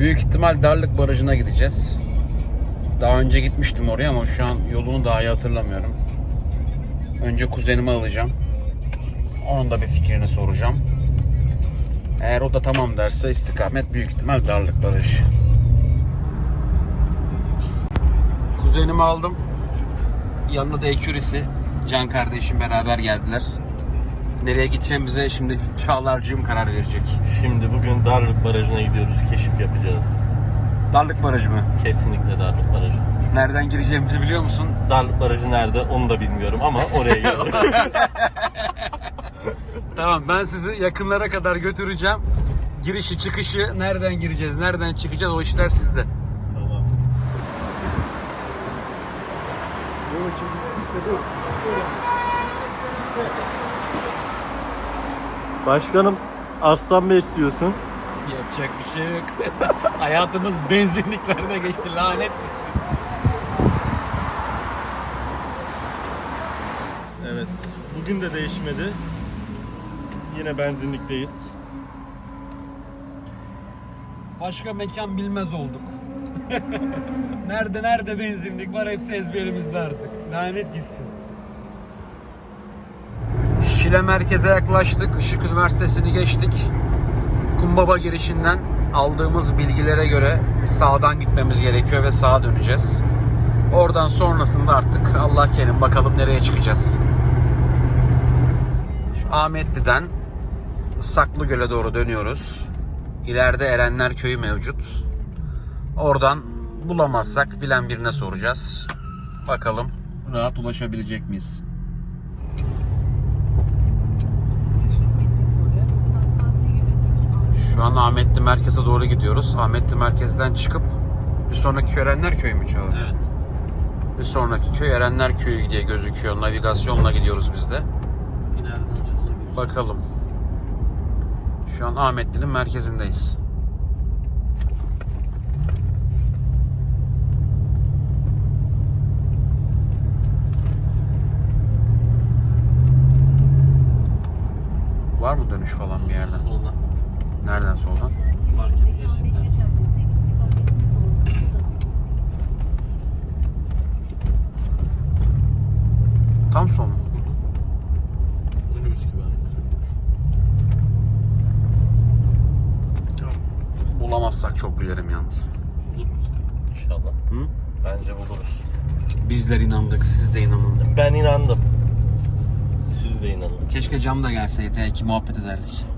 Büyük ihtimal Darlık Barajı'na gideceğiz. Daha önce gitmiştim oraya ama şu an yolunu daha iyi hatırlamıyorum. Önce kuzenimi alacağım. Onun da bir fikrini soracağım. Eğer o da tamam derse istikamet büyük ihtimal Darlık Barajı. Kuzenimi aldım. Yanında da ekürisi. Can kardeşim beraber geldiler. Nereye gideceğimize şimdi Çağlarcığım karar verecek. Şimdi bugün Darlık Barajı'na gidiyoruz. Keşif yapacağız. Darlık Barajı mı? Kesinlikle Darlık Barajı. Nereden gireceğimizi biliyor musun? Darlık Barajı nerede onu da bilmiyorum ama oraya gidiyoruz. Tamam ben sizi yakınlara kadar götüreceğim. Girişi çıkışı nereden gireceğiz, nereden çıkacağız o işler sizde. tamam. Başkanım Arslan Bey istiyorsun. Yapacak bir şey yok. Hayatımız benzinliklerde geçti lanet gitsin. Evet. Bugün de değişmedi. Yine benzinlikteyiz. Başka mekan bilmez olduk. nerede nerede benzinlik var hepsi ezberimizde artık. Lanet gitsin. Şile merkeze yaklaştık. Işık Üniversitesi'ni geçtik. Kumbaba girişinden aldığımız bilgilere göre sağdan gitmemiz gerekiyor ve sağa döneceğiz. Oradan sonrasında artık Allah kerim bakalım nereye çıkacağız. Ahmetli'den Saklıgöl'e doğru dönüyoruz. İleride Erenler Köyü mevcut. Oradan bulamazsak bilen birine soracağız. Bakalım rahat ulaşabilecek miyiz? Şu an Ahmetli merkeze doğru gidiyoruz. Ahmetli merkezden çıkıp bir sonraki Erenler Köyü mü Çağlar? Evet. Bir sonraki köy Erenler Köyü diye gözüküyor. Navigasyonla gidiyoruz biz de. İleriden. Bakalım. Şu an Ahmetli'nin merkezindeyiz. Var mı dönüş falan bir yerden? Solda. Nereden soldan? Fark Ahmetli edeceksin. Caddesi istikametine doğru hızlanın. Tam sol mu? Minibüs gibi aynı. Bulamazsak çok Buluruz ya. İnşallah. Hı? Bence buluruz. Bizler inandık, siz de inanın. Ben inandım. Siz de inanın. Keşke cam da gelseydi, belki muhabbet ederdik.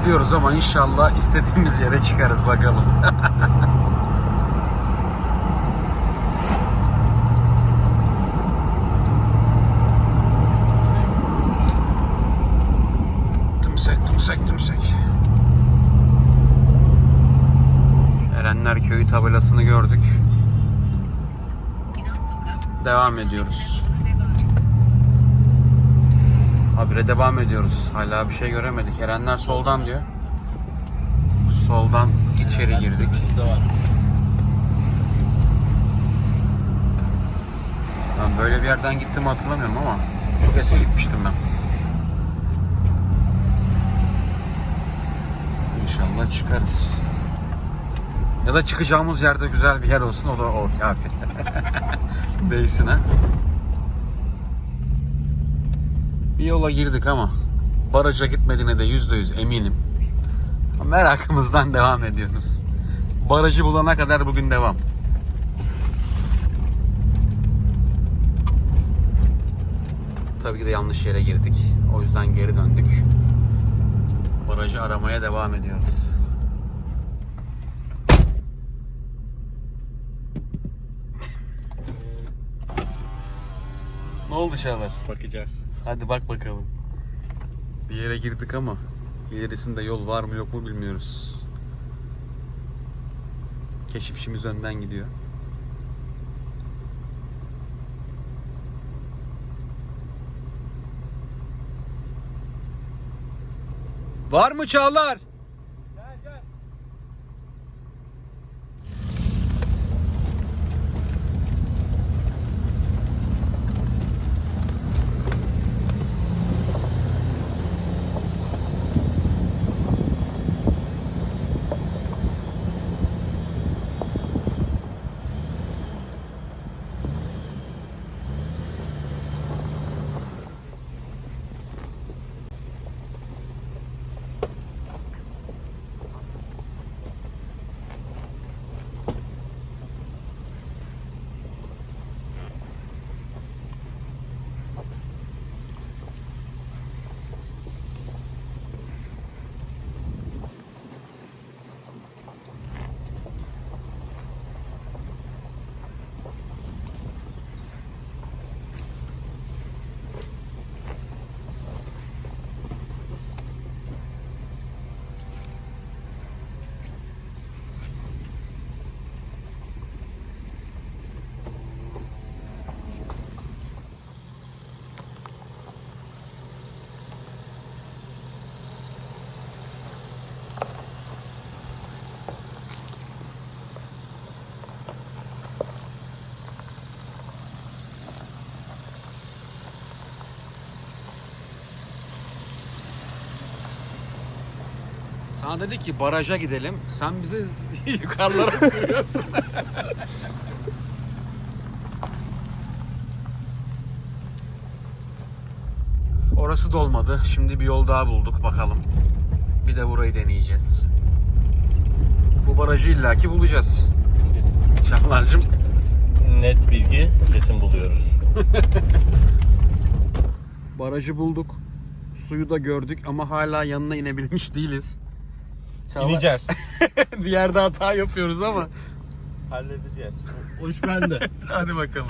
Gidiyoruz ama inşallah istediğimiz yere çıkarız bakalım. Tümsek, tümsek, tümsek. Erenler Köyü tabelasını gördük. Devam ediyoruz. Habire devam ediyoruz. Hala bir şey göremedik. Erenler soldan diyor. Soldan içeri girdik. Ben böyle bir yerden gittim hatırlamıyorum ama çok eski gitmiştim ben. İnşallah çıkarız. Ya da çıkacağımız yerde güzel bir yer olsun o da o kafi. Değilsin ha. Bir yola girdik ama baraja gitmediğine de yüzde yüz eminim. Merakımızdan devam ediyoruz. Barajı bulana kadar bugün devam. Tabii ki de yanlış yere girdik. O yüzden geri döndük. Barajı aramaya devam ediyoruz. ne oldu Çağlar? Bakacağız. Hadi bak bakalım. Bir yere girdik ama ilerisinde yol var mı yok mu bilmiyoruz. Keşifçimiz önden gidiyor. Var mı Çağlar? Bana dedi ki baraja gidelim. Sen bizi yukarılara sürüyorsun. Orası dolmadı. Şimdi bir yol daha bulduk bakalım. Bir de burayı deneyeceğiz. Bu barajı illaki bulacağız. Kesin. Çağlar'cığım Net bilgi kesin buluyoruz. barajı bulduk. Suyu da gördük ama hala yanına inebilmiş değiliz. Çağlar- İneceğiz. bir yerde hata yapıyoruz ama. Halledeceğiz. O iş bende. Hadi bakalım.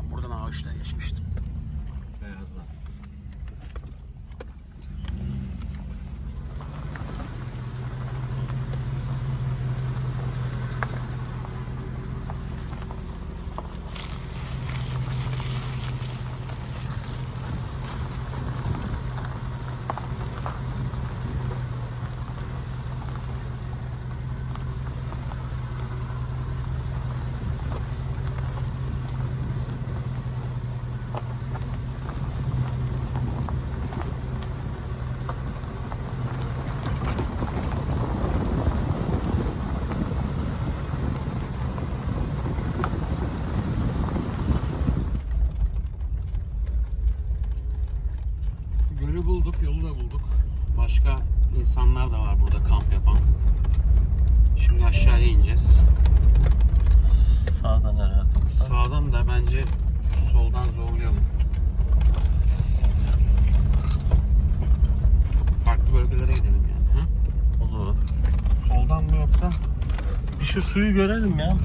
Ben buradan ağaçla geçmiştim. Beyazlar. Gölü bulduk, yolu da bulduk. Başka insanlar da var burada kamp yapan. Şimdi aşağıya ineceğiz. Sağdan herhalde. Sağdan da bence soldan zorlayalım. Farklı bölgelere gidelim yani. Ha? Olur. Soldan mı yoksa? Bir şu suyu görelim ya.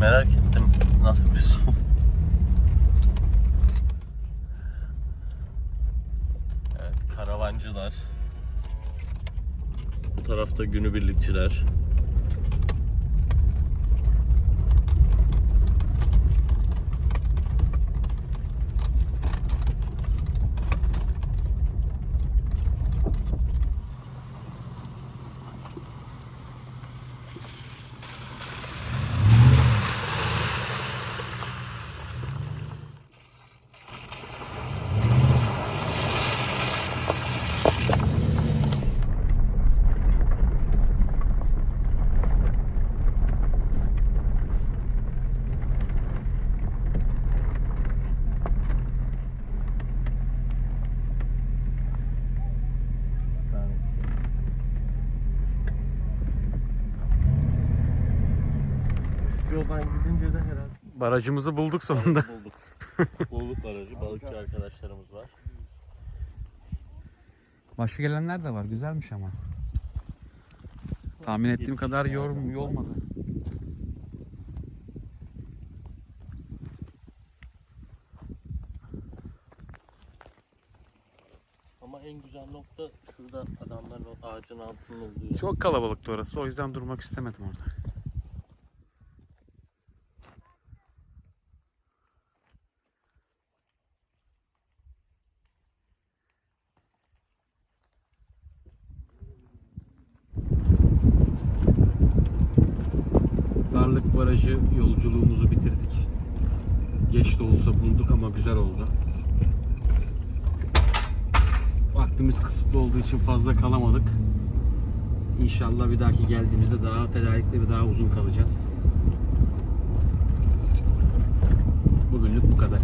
Merak ettim. Nasıl bir su? Evet, karavancılar. Tarafta günübirlikçiler. Yoldan gidince de herhalde Barajımızı bulduk sonunda. bulduk. bulduk barajı. Balıkçı arkadaşlarımız var. Başka gelenler de var. Güzelmiş ama. Tahmin ettiğim kadar yorum yolmadı. Ama en güzel nokta şurada adamların o ağacın altında olduğu. Çok kalabalıktı orası. O yüzden durmak istemedim orada. Yolculuğumuzu bitirdik. Geç de olsa bulduk ama güzel oldu. Vaktimiz kısıtlı olduğu için fazla kalamadık. İnşallah bir dahaki geldiğimizde daha tedarikli ve daha uzun kalacağız. Bugünlük bu kadar.